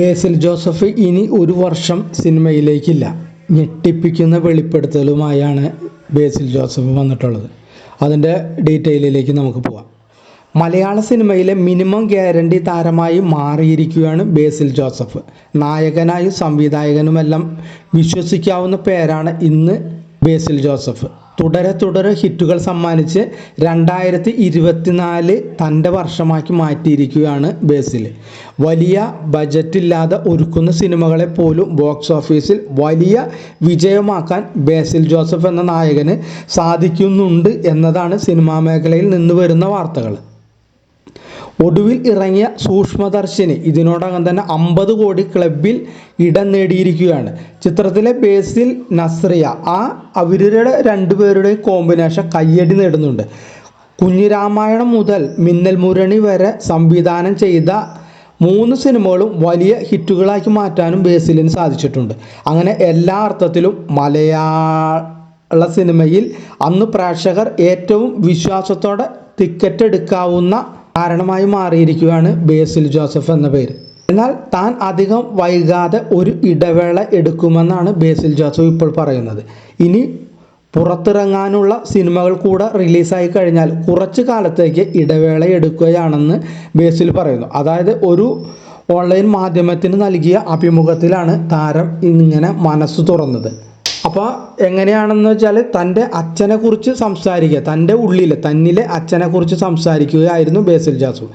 ബേസിൽ Joseph ഇനി ഒരു വർഷം സിനിമയിലേക്കില്ല. ഞെട്ടിപ്പിക്കുന്ന വെളിപ്പെടുത്തലുമായാണ് ബേസിൽ ജോസഫ് വന്നിട്ടുള്ളത്. അതിന്റെ ഡീറ്റെയിലേക്ക് നമുക്ക് പോവാം. മലയാള സിനിമയിലെ മിനിമം ഗ്യാരണ്ടി താരമായി മാറിയിരിക്കുകയാണ് ബേസിൽ ജോസഫ്. നായകനായും സംവിധായകനുമെല്ലാം വിശ്വസിക്കാവുന്ന പേരാണ് ഇന്ന് ബേസിൽ ജോസഫ്. തുടരെ തുടരെ ഹിറ്റുകൾ സമ്മാനിച്ച് രണ്ടായിരത്തി ഇരുപത്തിനാല് തന്റെ വർഷമാക്കി മാറ്റിയിരിക്കുകയാണ് ബേസിൽ. വലിയ ബജറ്റില്ലാതെ ഒരുക്കുന്ന സിനിമകളെ പോലും ബോക്സ് ഓഫീസിൽ വലിയ വിജയമാക്കാൻ ബേസിൽ ജോസഫ് എന്ന നായകന് സാധിക്കുന്നുണ്ട് എന്നതാണ് സിനിമാ മേഖലയിൽ നിന്ന് വരുന്ന വാർത്തകൾ. ഒടുവിൽ ഇറങ്ങിയ സൂക്ഷ്മദർശിനി ഇതിനോടകം തന്നെ അമ്പത് കോടി ക്ലബിൽ ഇടം നേടിയിരിക്കുകയാണ്. ചിത്രത്തിലെ ബേസിൽ നസ്രിയ ആ അവരുടെ രണ്ടുപേരുടെ കോമ്പിനേഷൻ കയ്യടി നേടുന്നുണ്ട്. കുഞ്ഞിരാമായണം മുതൽ മിന്നൽ മുരണി വരെ സംവിധാനം ചെയ്ത മൂന്ന് സിനിമകളും വലിയ ഹിറ്റുകളാക്കി മാറ്റാനും ബേസിലിന് സാധിച്ചിട്ടുണ്ട്. അങ്ങനെ എല്ലാ അർത്ഥത്തിലും മലയാള സിനിമയിൽ അന്ന് പ്രേക്ഷകർ ഏറ്റവും വിശ്വാസത്തോടെ ടിക്കറ്റ് എടുക്കാവുന്ന കാരണമായി മാറിയിരിക്കുകയാണ് ബേസിൽ ജോസഫ് എന്ന പേര്. എന്നാൽ താൻ അധികം വൈകാതെ ഒരു ഇടവേള എടുക്കുമെന്നാണ് ബേസിൽ ജോസഫ് ഇപ്പോൾ പറയുന്നത്. ഇനി പുറത്തിറങ്ങാനുള്ള സിനിമകൾ കൂടെ റിലീസായി കഴിഞ്ഞാൽ കുറച്ച് കാലത്തേക്ക് ഇടവേള എടുക്കുകയാണെന്ന് ബേസിൽ പറയുന്നു. അതായത് ഒരു ഓൺലൈൻ മാധ്യമത്തിന് നൽകിയ അഭിമുഖത്തിലാണ് താരം ഇങ്ങനെ മനസ്സ് തുറന്നത്. അപ്പോൾ എങ്ങനെയാണെന്ന് വെച്ചാൽ തന്റെ അച്ഛനെക്കുറിച്ച് സംസാരിക്കുക തന്റെ ഉള്ളിൽ തന്നിലെ അച്ഛനെക്കുറിച്ച് സംസാരിക്കുകയായിരുന്നു ബേസിൽ ജാസു.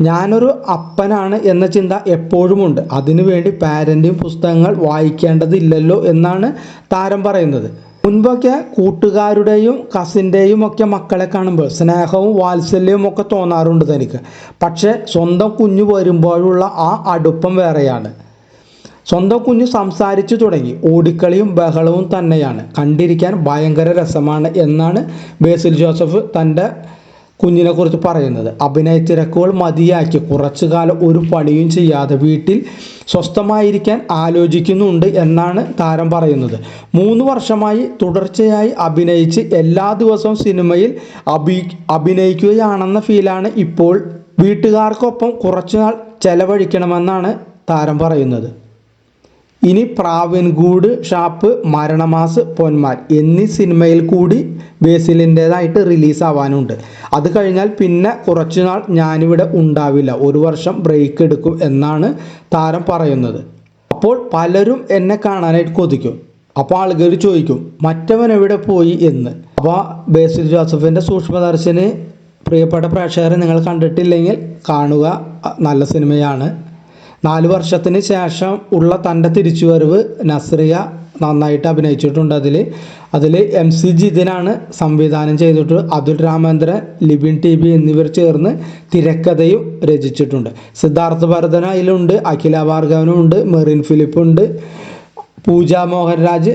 ഞാനൊരു അപ്പനാണ് എന്ന ചിന്ത എപ്പോഴുമുണ്ട്. അതിനുവേണ്ടി പാരന്റിങ് പുസ്തകങ്ങൾ വായിക്കേണ്ടതില്ലല്ലോ എന്നാണ് താരം പറയുന്നത്. മുൻപൊക്കെ കൂട്ടുകാരുടെയും കസിന്റെയും ഒക്കെ മക്കളെ കാണുമ്പോൾ സ്നേഹവും വാത്സല്യവും ഒക്കെ തോന്നാറുണ്ട് തനിക്ക്. പക്ഷേ സ്വന്തം കുഞ്ഞു വരുമ്പോഴുള്ള ആ അടുപ്പം വേറെയാണ്. സ്വന്തം കുഞ്ഞ് സംസാരിച്ചു തുടങ്ങി. ഓടിക്കളിയും ബഹളവും തന്നെയാണ്. കണ്ടിരിക്കാൻ ഭയങ്കര രസമാണ് എന്നാണ് ബേസിൽ ജോസഫ് തന്റെ കുഞ്ഞിനെക്കുറിച്ച് പറയുന്നത്. അഭിനയ തിരക്കുകൾ മതിയാക്കി. കുറച്ചു കാലം ഒരു പണിയും ചെയ്യാതെ വീട്ടിൽ സ്വസ്ഥമായിരിക്കാൻ ആലോചിക്കുന്നുണ്ട് എന്നാണ് താരം പറയുന്നത്. മൂന്ന് വർഷമായി തുടർച്ചയായി അഭിനയിച്ച് എല്ലാ ദിവസവും സിനിമയിൽ അഭി അഭിനയിക്കുകയാണെന്ന ഫീലാണ് ഇപ്പോൾ വീട്ടുകാർക്കൊപ്പം കുറച്ചുനാൾ ചെലവഴിക്കണമെന്നാണ് താരം പറയുന്നത്. ഇനി പ്രാവൻകൂട് ഷാപ്പ് മരണമാസ് പൊന്മാൻ എന്നീ സിനിമയിൽ കൂടി ബേസിലിന്റേതായിട്ട് റിലീസാവാനുണ്ട്. അത് കഴിഞ്ഞാൽ പിന്നെ കുറച്ചുനാൾ ഞാനിവിടെ ഉണ്ടാവില്ല. ഒരു വർഷം ബ്രേക്ക് എടുക്കും എന്നാണ് താരം പറയുന്നത്. അപ്പോൾ പലരും എന്നെ കാണാനായിട്ട് കൊതിക്കും. അപ്പോൾ ആളുകൾ ചോദിക്കും മറ്റവൻ എവിടെ പോയി എന്ന്? അപ്പോൾ ബേസിൽ ജോസഫിന്റെ സൂക്ഷ്മദർശന് പ്രിയപ്പെട്ട പ്രേക്ഷകരെ നിങ്ങൾ കണ്ടിട്ടില്ലെങ്കിൽ കാണുക. നല്ല സിനിമയാണ്. നാല് വർഷത്തിന് ശേഷം ഉള്ള തന്റെ തിരിച്ചുവരവ് നസ്രിയ നന്നായിട്ട് അഭിനയിച്ചിട്ടുണ്ട് അതിൽ അതിൽ എം സി ജിതിനാണ് സംവിധാനം ചെയ്തിട്ട് അതുൽ രാമേന്ദ്രൻ ലിബിൻ ടി ബി എന്നിവർ ചേർന്ന് തിരക്കഥയും രചിച്ചിട്ടുണ്ട്. സിദ്ധാർത്ഥ ഭരതൻ അതിലുണ്ട് അഖില ഭാർഗവനും ഉണ്ട് മെറിൻ ഫിലിപ്പുണ്ട് പൂജ മോഹൻരാജ്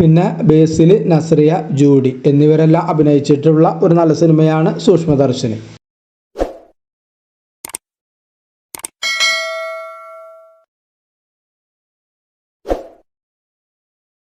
പിന്നെ ബേസിൽ നസ്രിയ ജൂഡി എന്നിവരെല്ലാം അഭിനയിച്ചിട്ടുള്ള ഒരു നല്ല സിനിമയാണ് സൂക്ഷ്മദർശിനി.